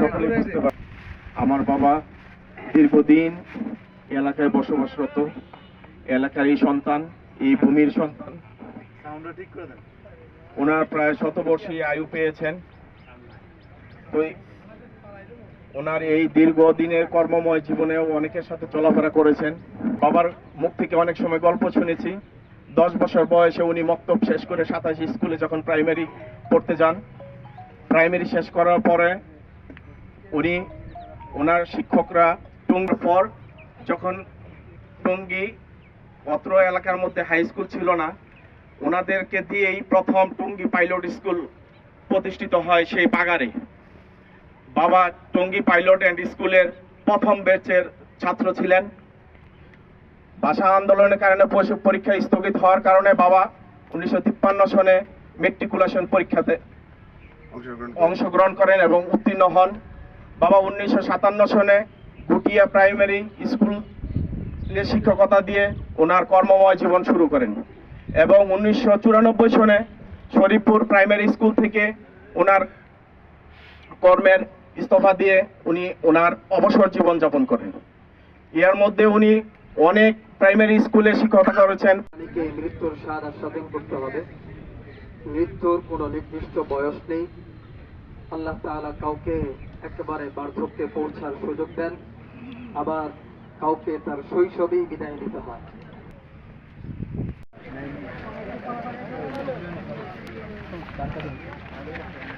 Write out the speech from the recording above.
সকলে বুঝতে আমার বাবা দীর্ঘদিন এলাকায় বসবাসরত। এলাকার এই সন্তান, এই ভূমির সন্তান। ওনার প্রায় শতবর্ষী আয়ু পেয়েছেন। ওনার এই দীর্ঘদিনের কর্মময় জীবনেও অনেকের সাথে চলাফেরা করেছেন। বাবার মুখ থেকে অনেক সময় গল্প শুনেছি। দশ বছর বয়সে উনি মক্তব শেষ করে সাতাশ স্কুলে যখন প্রাইমারি পড়তে যান প্রাইমারি শেষ করার পরে উনি, ওনার শিক্ষকরা টুঙ্গির পর যখন টুঙ্গি অত্র এলাকার মধ্যে হাই স্কুল ছিল না, ওনাদেরকে দিয়েই প্রথম টুঙ্গি পাইলট স্কুল প্রতিষ্ঠিত হয় সেই বাগারে বাবা টঙ্গী পাইলট অ্যান্ড স্কুলের প্রথম ব্যাচের ছাত্র ছিলেন। ভাষা আন্দোলনের কারণে পরি- পরীক্ষা স্থগিত হওয়ার কারণে বাবা উনিশশো তিপ্পান্ন সনে মেট্রিকুলেশন পরীক্ষাতে অংশগ্রহণ করেন। এবং উত্তীর্ণ হন। বাবা উনিশশো সাতান্ন সনে গুটিয়া প্রাইমারি স্কুলে শিক্ষকতা দিয়ে ওনার কর্মময় জীবন শুরু করেন এবং উনিশশো চুরানব্বই সনে শরীফপুর প্রাইমারি স্কুল থেকে ওনার কর্মের ইস্তফা দিয়ে উনি ওনার অবসর জীবন যাপন করেন। এর মধ্যে উনি অনেক প্রাইমারি স্কুলে শিক্ষকতা করেছেন। মৃত্যুর স্বাদ আস্বাদন করতে হবে। মৃত্যুর কোনো নির্দিষ্ট বয়স নেই আল্লাহ তালা কাউকে একেবারে বার্ধক্যে পৌঁছার সুযোগ দেন আবার কাউকে তার শৈশবেই বিদায় নিতে হয় you.